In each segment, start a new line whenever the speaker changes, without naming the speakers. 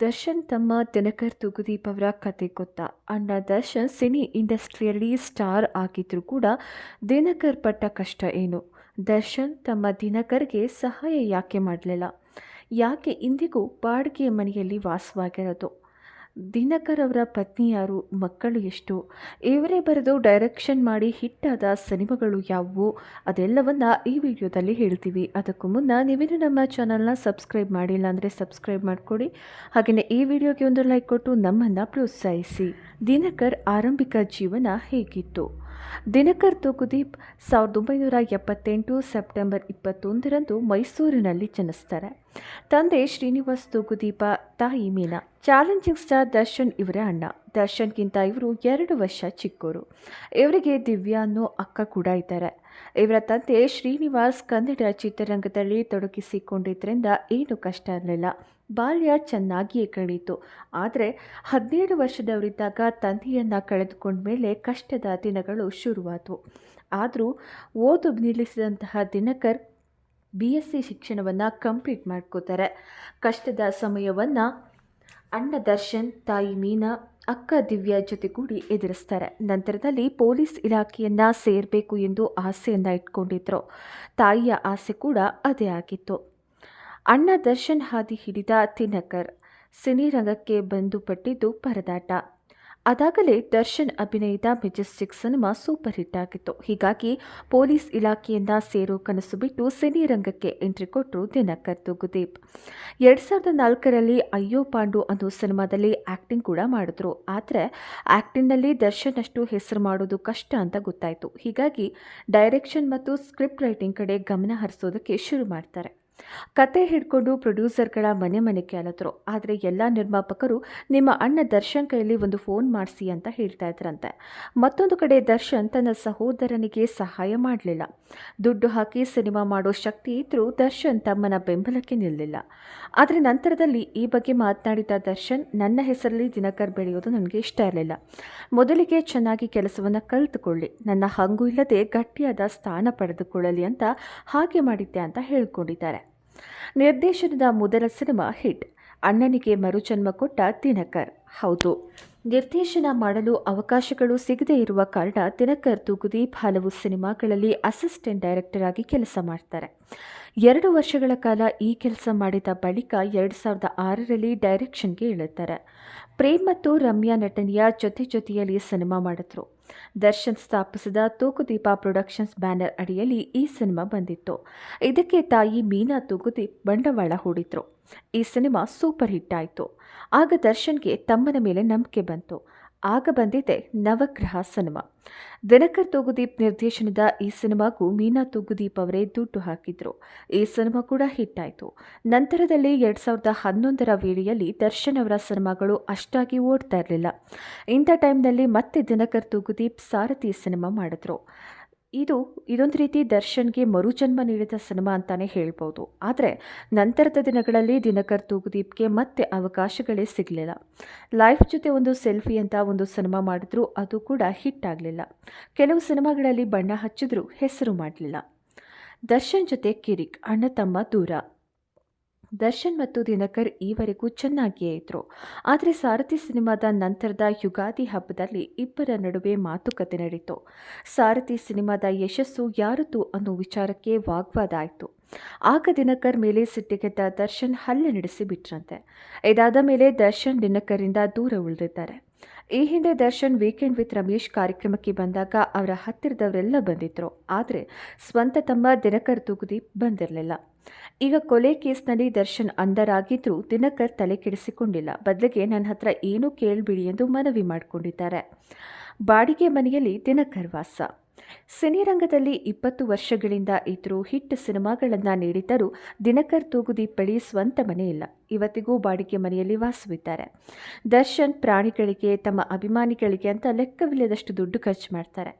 ದರ್ಶನ್ ತಮ್ಮ ದಿನಕರ್ ತುಗುದೀಪ್ ಅವರ ಕತೆ ಗೊತ್ತಾ? ಅಣ್ಣ ದರ್ಶನ್ ಸಿನಿ ಇಂಡಸ್ಟ್ರಿಯಲ್ಲಿ ಸ್ಟಾರ್ ಆಗಿದ್ರೂ ಕೂಡ ದಿನಕರ್ ಪಟ್ಟ ಕಷ್ಟ ಏನು? ದರ್ಶನ್ ತಮ್ಮ ದಿನಕರ್ಗೆ ಸಹಾಯ ಯಾಕೆ ಮಾಡಲಿಲ್ಲ? ಯಾಕೆ ಇಂದಿಗೂ ಬಾಡಿಗೆ ಮನೆಯಲ್ಲಿ ವಾಸವಾಗಿರೋದು? ದಿನಕರ್ ಅವರ ಪತ್ನಿ ಯಾರು, ಮಕ್ಕಳು ಎಷ್ಟು? ಇವರೇ ಬರೆದು ಡೈರೆಕ್ಷನ್ ಮಾಡಿ ಹಿಟ್ಟಾದ ಸಿನಿಮಾಗಳು ಯಾವುವು? ಅದೆಲ್ಲವನ್ನ ಈ ವಿಡಿಯೋದಲ್ಲಿ ಹೇಳ್ತೀವಿ. ಅದಕ್ಕೂ ಮುನ್ನ ನೀವೇನು ನಮ್ಮ ಚಾನಲ್ನ ಸಬ್ಸ್ಕ್ರೈಬ್ ಮಾಡಿಲ್ಲ ಅಂದರೆ ಸಬ್ಸ್ಕ್ರೈಬ್ ಮಾಡಿಕೊಡಿ. ಹಾಗೆಯೇ ಈ ವಿಡಿಯೋಗೆ ಒಂದು ಲೈಕ್ ಕೊಟ್ಟು ನಮ್ಮನ್ನು ಪ್ರೋತ್ಸಾಹಿಸಿ. ದಿನಕರ್ ಆರಂಭಿಕ ಜೀವನ ಹೇಗಿತ್ತು? ದಿನಕರ್ ತೂಕುದೀಪ್ ಸಾವಿರದ ಒಂಬೈನೂರ ಎಪ್ಪತ್ತೆಂಟು ಸೆಪ್ಟೆಂಬರ್ ಇಪ್ಪತ್ತೊಂದರಂದು ಮೈಸೂರಿನಲ್ಲಿ ಜನಿಸ್ತಾರೆ. ತಂದೆ ಶ್ರೀನಿವಾಸ್ ತೂಕುದೀಪ ತಾಯಿ ಮೀನಾ, ಚಾಲೆಂಜಿಂಗ್ ಸ್ಟಾರ್ ದರ್ಶನ್ ಇವರೇ ಅಣ್ಣ. ದರ್ಶನ್ಗಿಂತ ಇವರು ಎರಡು ವರ್ಷ ಚಿಕ್ಕೋರು. ಇವರಿಗೆ ದಿವ್ಯಾ ಅನ್ನೋ ಅಕ್ಕ ಕೂಡ ಇದ್ದಾರೆ. ಇವರ ತಂದೆ ಶ್ರೀನಿವಾಸ್ ಕನ್ನಡ ಚಿತ್ರರಂಗದಲ್ಲಿ ತೊಡಗಿಸಿಕೊಂಡಿದ್ದರಿಂದ ಏನು ಕಷ್ಟ ಇರಲಿಲ್ಲ ಬಾಲ್ಯ ಚೆನ್ನಾಗಿಯೇ ಕಳೀತು. ಆದರೆ ಹದಿನೇಳು ವರ್ಷದವರಿದ್ದಾಗ ತಂದೆಯನ್ನು ಕಳೆದುಕೊಂಡ ಮೇಲೆ ಕಷ್ಟದ ದಿನಗಳು ಶುರುವಾದವು. ಆದರೂ ಓದು ನಿಲ್ಲಿಸಿದಂತಹ ದಿನಕರ್ ಬಿ ಎಸ್ ಸಿ ಶಿಕ್ಷಣವನ್ನು ಕಂಪ್ಲೀಟ್ ಮಾಡ್ಕೋತಾರೆ. ಕಷ್ಟದ ಸಮಯವನ್ನು ಅಣ್ಣ ದರ್ಶನ್, ತಾಯಿ ಮೀನಾ, ಅಕ್ಕ ದಿವ್ಯಾ ಜೊತೆಗೂಡಿ ಎದುರಿಸ್ತಾರೆ. ನಂತರದಲ್ಲಿ ಪೊಲೀಸ್ ಇಲಾಖೆಯನ್ನು ಸೇರಬೇಕು ಎಂದು ಆಸೆಯನ್ನ ಇಟ್ಕೊಂಡಿದ್ರು. ತಾಯಿಯ ಆಸೆ ಕೂಡ ಅದೇ ಆಗಿತ್ತು. ಅಣ್ಣ ದರ್ಶನ್ ಹಾದಿ ಹಿಡಿದ ತಿನಕರ್ ಸಿನಿರಂಗಕ್ಕೆ ಬಂದು ಪಟ್ಟಿದ್ದು ಪರದಾಟ. ಅದಾಗಲೇ ದರ್ಶನ್ ಅಭಿನಯದ ಮೆಜೆಸ್ಟಿಕ್ ಸಿನಿಮಾ ಸೂಪರ್ ಹಿಟ್ ಆಗಿತ್ತು. ಹೀಗಾಗಿ ಪೊಲೀಸ್ ಇಲಾಖೆಯಿಂದ ಸೇರೋ ಕನಸು ಬಿಟ್ಟು ಸಿನಿರಂಗಕ್ಕೆ ಎಂಟ್ರಿ ಕೊಟ್ಟರು ದಿನಕರ್ ತುಗುದೀಪ್. ಎರಡು ಸಾವಿರದ ನಾಲ್ಕರಲ್ಲಿ ಅಯ್ಯೋ ಪಾಂಡು ಅನ್ನೋ ಸಿನಿಮಾದಲ್ಲಿ ಆ್ಯಕ್ಟಿಂಗ್ ಕೂಡ ಮಾಡಿದ್ರು. ಆದರೆ ಆ್ಯಕ್ಟಿಂಗ್ನಲ್ಲಿ ದರ್ಶನ್ ಅಷ್ಟು ಹೆಸರು ಮಾಡೋದು ಕಷ್ಟ ಅಂತ ಗೊತ್ತಾಯಿತು. ಹೀಗಾಗಿ ಡೈರೆಕ್ಷನ್ ಮತ್ತು ಸ್ಕ್ರಿಪ್ಟ್ ರೈಟಿಂಗ್ ಕಡೆ ಗಮನ ಹರಿಸೋದಕ್ಕೆ ಶುರು ಮಾಡ್ತಾರೆ. ಕತೆ ಹಿಡ್ಕೊಂಡು ಪ್ರೊಡ್ಯೂಸರ್ಗಳ ಮನೆ ಮನೆ ಕೇಳಿದ್ರು ಆದರೆ ಎಲ್ಲ ನಿರ್ಮಾಪಕರು, ನಿಮ್ಮ ಅಣ್ಣ ದರ್ಶನ್ ಕೈಯಲ್ಲಿ ಒಂದು ಫೋನ್ ಮಾಡಿಸಿ ಅಂತ ಹೇಳ್ತಾ ಇದ್ರಂತೆ. ಮತ್ತೊಂದು ಕಡೆ ದರ್ಶನ್ ತನ್ನ ಸಹೋದರನಿಗೆ ಸಹಾಯ ಮಾಡಲಿಲ್ಲ. ದುಡ್ಡು ಹಾಕಿ ಸಿನಿಮಾ ಮಾಡೋ ಶಕ್ತಿ ಇದ್ದರೂ ದರ್ಶನ್ ತಮ್ಮನ ಬೆಂಬಲಕ್ಕೆ ನಿಲ್ಲಿಲ್ಲ. ಆದರೆ ನಂತರದಲ್ಲಿ ಈ ಬಗ್ಗೆ ಮಾತನಾಡಿದ ದರ್ಶನ್, ನನ್ನ ಹೆಸರಲ್ಲಿ ದಿನಕರ್ ಬೆಳೆಯೋದು ನನಗೆ ಇಷ್ಟ ಇರಲಿಲ್ಲ. ಮೊದಲಿಗೆ ಚೆನ್ನಾಗಿ ಕೆಲಸವನ್ನು ಕಲಿತುಕೊಳ್ಳಿ. ನನ್ನ ಹಂಗು ಇಲ್ಲದೆ ಗಟ್ಟಿಯಾದ ಸ್ಥಾನ ಪಡೆದುಕೊಳ್ಳಲಿ ಅಂತ ಹಾಗೆ ಮಾಡಿದ್ದೆ ಅಂತ ಹೇಳ್ಕೊಂಡಿದ್ದಾರೆ. ನಿರ್ದೇಶನದ ಮೊದಲ ಸಿನಿಮಾ ಹಿಟ್. ಅಣ್ಣನಿಗೆ ಮರುಜನ್ಮ ಕೊಟ್ಟ ದಿನಕರ್. ಹೌದು. ನಿರ್ದೇಶನ ಮಾಡಲು ಅವಕಾಶಗಳು ಸಿಗದೇ ಇರುವ ಕಾರಣ ದಿನಕರ್ ತುಗುದೀಪ್ ಹಲವು ಸಿನಿಮಾಗಳಲ್ಲಿ ಅಸಿಸ್ಟೆಂಟ್ ಡೈರೆಕ್ಟರ್ ಆಗಿ ಕೆಲಸ ಮಾಡ್ತಾರೆ. ಎರಡು ವರ್ಷಗಳ ಕಾಲ ಈ ಕೆಲಸ ಮಾಡಿದ ಬಳಿಕ ಎರಡು ಸಾವಿರದ ಆರರಲ್ಲಿ ಡೈರೆಕ್ಷನ್ಗೆ ಇಳುತ್ತಾರೆ ಪ್ರೇಮ್ ಮತ್ತು ರಮ್ಯಾ ನಟನೆಯ ಜೊತೆ ಜೊತೆಯಲ್ಲಿ ಸಿನಿಮಾ ಮಾಡಿದ್ರು. ದರ್ಶನ್ ಸ್ಥಾಪಿಸಿದ ತೂಗುದೀಪ ಪ್ರೊಡಕ್ಷನ್ಸ್ ಬ್ಯಾನರ್ ಅಡಿಯಲ್ಲಿ ಈ ಸಿನಿಮಾ ಬಂದಿತ್ತು. ಇದಕ್ಕೆ ತಾಯಿ ಮೀನಾ ತೂಗುದೀಪ್ ಬಂಡವಾಳ ಹೂಡಿದ್ರು. ಈ ಸಿನಿಮಾ ಸೂಪರ್ ಹಿಟ್ ಆಯಿತು. ಆಗ ದರ್ಶನ್ಗೆ ತಮ್ಮನ ಮೇಲೆ ನಂಬಿಕೆ ಬಂತು. ಆಗ ಬಂದಿದೆ ನವಗ್ರಹ ಸಿನಿಮಾ. ದಿನಕರ್ ತೂಗುದೀಪ್ ನಿರ್ದೇಶನದ ಈ ಸಿನಿಮಾಗೂ ಮೀನಾ ತೂಗುದೀಪ್ ಅವರೇ ದುಡ್ಡು ಹಾಕಿದ್ರು. ಈ ಸಿನಿಮಾ ಕೂಡ ಹಿಟ್ ಆಯಿತು ನಂತರದಲ್ಲಿ ಎರಡು ಸಾವಿರದ ಹನ್ನೊಂದರ ವೇಳೆಯಲ್ಲಿ ದರ್ಶನ್ ಅವರ ಸಿನಿಮಾಗಳು ಅಷ್ಟಾಗಿ ಓಡ್ತಾ ಇರಲಿಲ್ಲ. ಇಂಥ ಟೈಮ್ನಲ್ಲಿ ಮತ್ತೆ ದಿನಕರ್ ತೂಗುದೀಪ್ ಸಾರಥಿ ಸಿನಿಮಾ ಮಾಡಿದ್ರು. ಇದು ಇದೊಂದು ರೀತಿ ದರ್ಶನ್ಗೆ ಮರುಜನ್ಮ ನೀಡಿದ ಸಿನಿಮಾ ಅಂತಾನೆ ಹೇಳ್ಬೋದು. ಆದರೆ ನಂತರದ ದಿನಗಳಲ್ಲಿ ದಿನಕರ್ ತೂಗುದೀಪ್ಗೆ ಮತ್ತೆ ಅವಕಾಶಗಳೇ ಸಿಗಲಿಲ್ಲ. ಲೈಫ್ ಜೊತೆ ಒಂದು ಸೆಲ್ಫಿ ಅಂತ ಒಂದು ಸಿನಿಮಾ ಮಾಡಿದ್ರು ಅದು ಕೂಡ ಹಿಟ್ ಆಗಲಿಲ್ಲ. ಕೆಲವು ಸಿನಿಮಾಗಳಲ್ಲಿ ಬಣ್ಣ ಹಚ್ಚಿದ್ರೂ ಹೆಸರು ಮಾಡಲಿಲ್ಲ. ದರ್ಶನ್ ಜೊತೆ ಕಿರಿಕ್, ಅಣ್ಣ ತಮ್ಮ ದೂರ. ದರ್ಶನ್ ಮತ್ತು ದಿನಕರ್ ಈವರೆಗೂ ಚೆನ್ನಾಗಿಯೇ ಇದ್ರು. ಆದರೆ ಸಾರಥಿ ಸಿನಿಮಾದ ನಂತರದ ಯುಗಾದಿ ಹಬ್ಬದಲ್ಲಿ ಇಬ್ಬರ ನಡುವೆ ಮಾತುಕತೆ ನಡೆಯಿತು ಸಾರಥಿ ಸಿನಿಮಾದ ಯಶಸ್ಸು ಯಾರದು ಅನ್ನೋ ವಿಚಾರಕ್ಕೆ ವಾಗ್ವಾದ ಆಯಿತು ಆಗ ದಿನಕರ್ ಮೇಲೆ ಸಿಟ್ಟಿಗೆದ್ದ ದರ್ಶನ್ ಹಲ್ಲೆ ನಡೆಸಿ ಬಿಟ್ರಂತೆ ಇದಾದ ಮೇಲೆ ದರ್ಶನ್ ದಿನಕರಿಂದ ದೂರ ಉಳಿದಿದ್ದಾರೆ. ಈ ಹಿಂದೆ ದರ್ಶನ್ ವೀಕೆಂಡ್ ವಿತ್ ರಮೇಶ್ ಕಾರ್ಯಕ್ರಮಕ್ಕೆ ಬಂದಾಗ ಅವರ ಹತ್ತಿರದವರೆಲ್ಲ ಬಂದಿದ್ರು. ಆದರೆ ಸ್ವಂತ ತಮ್ಮ ದಿನಕರ್ ತುಗುದೀಪ್ ಬಂದಿರಲಿಲ್ಲ. ಈಗ ಕೊಲೆ ಕೇಸ್ನಲ್ಲಿ ದರ್ಶನ್ ಅಂಧರಾಗಿದ್ದರೂ ದಿನಕರ್ ತಲೆ ಕೆಡಿಸಿಕೊಂಡಿಲ್ಲ. ಬದಲಿಗೆ ನನ್ನ ಹತ್ರ ಏನೂ ಕೇಳಿಬಿಡಿ ಎಂದು ಮನವಿ ಮಾಡಿಕೊಂಡಿದ್ದಾರೆ. ಬಾಡಿಗೆ ಮನೆಯಲ್ಲಿ ದಿನಕರ್ ವಾಸ. ಸಿನಿರಂಗದಲ್ಲಿ ಇಪ್ಪತ್ತು ವರ್ಷಗಳಿಂದ ಇದ್ರೂ ಹಿಟ್ ಸಿನಿಮಾಗಳನ್ನು ನೀಡಿದ್ದರೂ ದಿನಕರ್ ತೂಗುದೀಪ್ ಬಳಿ ಸ್ವಂತ ಮನೆ ಇಲ್ಲ. ಇವತ್ತಿಗೂ ಬಾಡಿಗೆ ಮನೆಯಲ್ಲಿ ವಾಸವಿದ್ದಾರೆ. ದರ್ಶನ್ ಪ್ರಾಣಿಗಳಿಗೆ, ತಮ್ಮ ಅಭಿಮಾನಿಗಳಿಗೆ ಅಂತ ಲೆಕ್ಕವಿಲ್ಲದಷ್ಟು ದುಡ್ಡು ಖರ್ಚು ಮಾಡ್ತಾರೆ.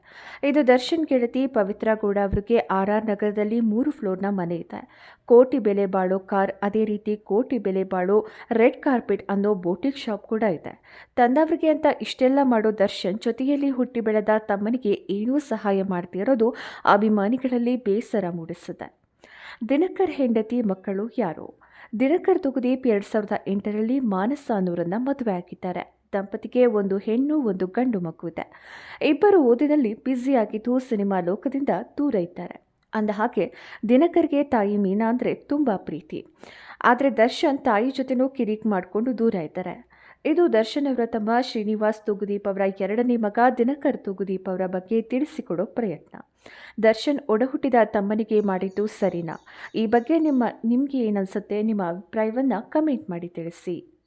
ಇದು ದರ್ಶನ್ ಗೆಳತಿ ಪವಿತ್ರ ಗೌಡ ಅವರಿಗೆ ಆರ್ ಆರ್ ನಗರದಲ್ಲಿ ಮೂರು ಫ್ಲೋರ್ನ ಮನೆ ಇದೆ. ಕೋಟಿ ಬೆಲೆ ಬಾಳೋ ಕಾರ್ ಅದೇ ರೀತಿ ಕೋಟಿ ಬೆಲೆ ಬಾಳೋ ರೆಡ್ ಕಾರ್ಪೆಟ್ ಅನ್ನೋ ಬೋಟಿಕ್ ಶಾಪ್ ಕೂಡ ಇದೆ. ತಂದವರಿಗೆ ಅಂತ ಇಷ್ಟೆಲ್ಲ ಮಾಡೋ ದರ್ಶನ್ ಜೊತೆಯಲ್ಲಿ ಹುಟ್ಟಿ ಬೆಳೆದ ತಮ್ಮನಿಗೆ ಏನೂ ಸಹಾಯ ಮಾಡ್ತಿರೋದು ಅಭಿಮಾನಿಗಳಲ್ಲಿ ಬೇಸರ ಮೂಡಿಸುತ್ತೆ. ದಿನಕರ್ ಹೆಂಡತಿ ಮಕ್ಕಳು ಯಾರು? ದಿನಕರ್ ತುಗುದೀಪ್ ಎರಡು ಸಾವಿರದ ಎಂಟರಲ್ಲಿ ಮಾನಸ ಮದುವೆ ಆಗಿದ್ದಾರೆ. ದಂಪತಿಗೆ ಒಂದು ಹೆಣ್ಣು, ಒಂದು ಗಂಡು ಮಗು ಇದೆ ಇಬ್ಬರು ಓದಿನಲ್ಲಿ ಬ್ಯುಸಿಯಾಗಿದ್ದು ಸಿನಿಮಾ ಲೋಕದಿಂದ ದೂರ ಇದ್ದಾರೆ. ಅಂದ ಹಾಗೆ ದಿನಕರ್ಗೆ ತಾಯಿ ಮೀನಾ ಅಂದರೆ ತುಂಬ ಪ್ರೀತಿ. ಆದರೆ ದರ್ಶನ್ ತಾಯಿ ಜೊತೆನೂ ಕಿರಿಕ್ ಮಾಡಿಕೊಂಡು ದೂರ ಇದ್ದಾರೆ. ಇದು ದರ್ಶನ್ ಅವರ ತಮ್ಮ ಶ್ರೀನಿವಾಸ್ ತೂಗುದೀಪ್ ಅವರ ಎರಡನೇ ಮಗ ದಿನಕರ್ ತೂಗುದೀಪ್ ಅವರ ಬಗ್ಗೆ ತಿಳಿಸಿಕೊಡೋ ಪ್ರಯತ್ನ. ದರ್ಶನ್ ಒಡಹುಟ್ಟಿದ ತಮ್ಮನಿಗೆ ಮಾಡಿದ್ದು ಸರಿನಾ? ಈ ಬಗ್ಗೆ ನಿಮ್ಮ, ನಿಮಗೆ ಏನನ್ಸುತ್ತೆ? ನಿಮ್ಮ ಅಭಿಪ್ರಾಯವನ್ನು ಕಮೆಂಟ್ ಮಾಡಿ ತಿಳಿಸಿ.